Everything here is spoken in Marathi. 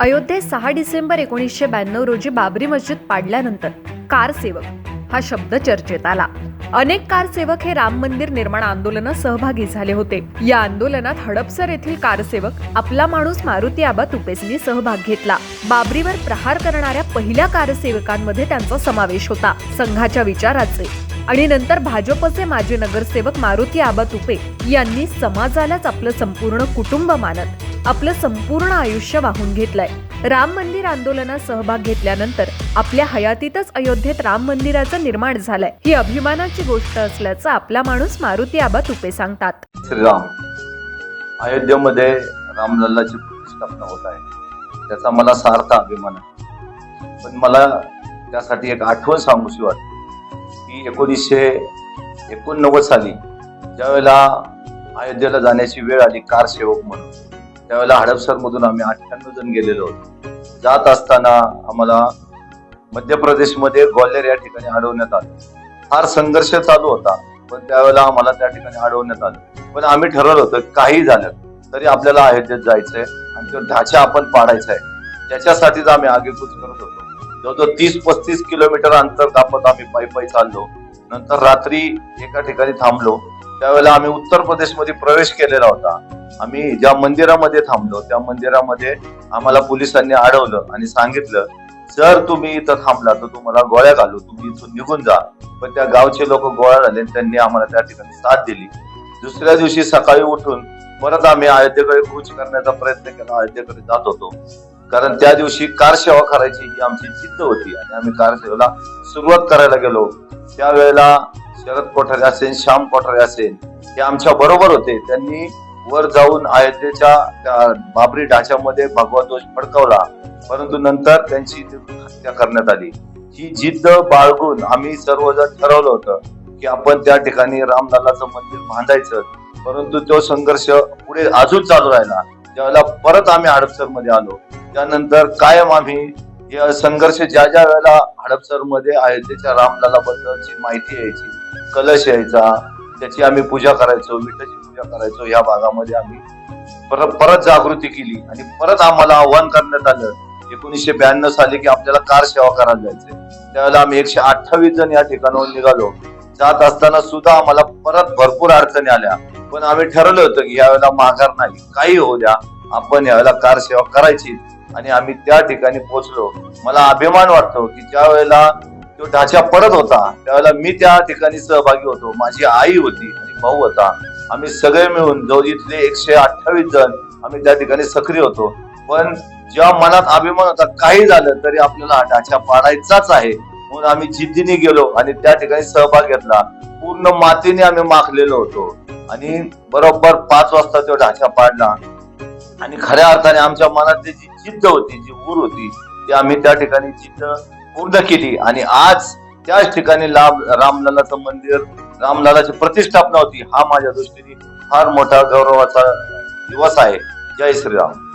अयोध्येत सहा डिसेंबर एकोणीसशे ब्याण्णव रोजी बाबरी मस्जिद पाडल्यानंतर कार सेवक हा शब्द चर्चेत आला. अनेक कार सेवक हे राम मंदिर निर्माण आंदोलनात सहभागी झाले होते. या आंदोलनात हडपसर येथील कारसेवक आपला माणूस मारुती आबा तुपेसनी सहभाग घेतला. बाबरीवर प्रहार करणाऱ्या पहिल्या कारसेवकांमध्ये त्यांचा समावेश होता. संघाच्या विचाराचे आणि नंतर भाजपचे माजी नगरसेवक मारुती आबा तुपे यांनी समाजालाच आपलं संपूर्ण कुटुंब मानत आपलं संपूर्ण आयुष्य वाहून घेतलंय. राम मंदिर आंदोलनात सहभाग घेतल्यानंतर आपल्या हयातीतच अयोध्येत राम मंदिराचं निर्माण झालंय. ही अभिमानाची गोष्ट असल्याचं आपला माणूस मारुती आबा तुपे सांगतात. श्रीराम अयोध्येमध्ये रामलल्लाची प्रतिष्ठापना होत आहे. त्याचा मला सार्थ अभिमान आहे. पण मला त्यासाठी एक आठवण सांगूशी वाटते. की एकोणीसशे एकोणनव्वद साली ज्यावेळेला अयोध्येला जाण्याची वेळ आली कार सेवक म्हणून त्यावेळेला हडपसरमधून आम्ही अठ्ठ्याण्णव जण गेलेलो होतो. जात असताना आम्हाला मध्य प्रदेशमध्ये ग्वाल्हेर या ठिकाणी अडवण्यात आलं. फार संघर्ष चालू होता पण त्यावेळेला आम्हाला त्या ठिकाणी अडवण्यात आलं. पण आम्ही ठरवलं होतं काही झालं तरी आपल्याला अयोध्येत जायचंय आणि तो ढाचा आपण पाडायचा आहे. त्याच्यासाठीच आम्ही आगेकूच करत होतो. जवळजवळ तीस पस्तीस किलोमीटर अंतर कापत आम्ही पायी पायी चाललो. नंतर रात्री एका ठिकाणी थांबलो. त्यावेळेला आम्ही उत्तर प्रदेशमध्ये प्रवेश केलेला होता. आम्ही ज्या मंदिरामध्ये थांबलो त्या मंदिरामध्ये आम्हाला पोलिसांनी अडवलं आणि सांगितलं जर तुम्ही इथं थांबला तर तुम्हाला गोळ्या घालू तुम्ही इथून निघून जा. पण त्या गावचे लोक गोळा झाले त्यांनी आम्हाला त्या ठिकाणी साथ दिली. दुसऱ्या दिवशी सकाळी उठून परत आम्ही अयोध्येकडे कूच करण्याचा प्रयत्न केला अयोध्येकडे जात होतो. कारण त्या दिवशी कार सेवा करायची ही आमची जिद्द होती आणि आम्ही कार सेवेला सुरुवात करायला गेलो. त्यावेळेला शरद कोठारे असेल श्याम कोठारे असेल हे आमच्या बरोबर होते. त्यांनी वर जाऊन अयोध्येच्या बाबरी ढाच्यामध्ये भगवा ध्वज फडकवला. परंतु नंतर त्यांची हत्या करण्यात आली. ही जिद्द बाळगून आम्ही सर्वजण ठरवलं होतं की आपण त्या ठिकाणी रामलालाचं मंदिर बांधायचं. परंतु तो संघर्ष पुढे अजून चालू राहिला. त्यावेळेला परत आम्ही हडपसरमध्ये आलो. त्यानंतर कायम आम्ही या संघर्ष ज्या ज्या वेळेला हडपसरमध्ये अयोध्येच्या रामलाला बद्दलची माहिती यायची कलश यायचा त्याची आम्ही पूजा करायचो विठ्ठल पूजा करायचो या भागामध्ये आम्ही परत परत जागृती केली. आणि परत आम्हाला आव्हान करण्यात आलं. एकोणीसशे ब्याण्णव साली की आपल्याला कार सेवा करायला जायचंय. त्यावेळेला आम्ही एकशे अठ्ठावीस जण या ठिकाणाहून निघालो. जात असताना सुद्धा आम्हाला परत भरपूर अडचणी आल्या. पण आम्ही ठरवलं होतं की यावेळेला माघार नाही. काही होऊ द्या. आपण यावेळेला कार सेवा करायची. आणि आम्ही त्या ठिकाणी पोहोचलो. मला अभिमान वाटतो की ज्या वेळेला तो ढाचा पडत होता त्यावेळेला मी त्या ठिकाणी सहभागी होतो. माझी आई होती आणि भाऊ होता. आम्ही सगळे मिळून जवळ इथले एकशे अठ्ठावीस जण आम्ही त्या ठिकाणी सक्रिय होतो. पण जेव्हा मनात अभिमान होता काही झालं तरी आपल्याला ढाचा पाडायचाच आहे. म्हणून आम्ही जिद्दीने गेलो आणि त्या ठिकाणी सहभाग घेतला. पूर्ण मातीने आम्ही माखलेलो होतो. आणि बरोबर पाच वाजता तो ढाचा पाडला. आणि खऱ्या अर्थाने आमच्या मनातली जी जिद्द होती जी ऊर होती ती आम्ही त्या ठिकाणी जिद्द पूर्ण केली. आणि आज त्याच ठिकाणी लाभ रामललाचं मंदिर रामलालाची प्रतिष्ठापना होती हा माझ्या दृष्टीने फार मोठा गौरवाचा दिवस आहे. जय श्रीराम.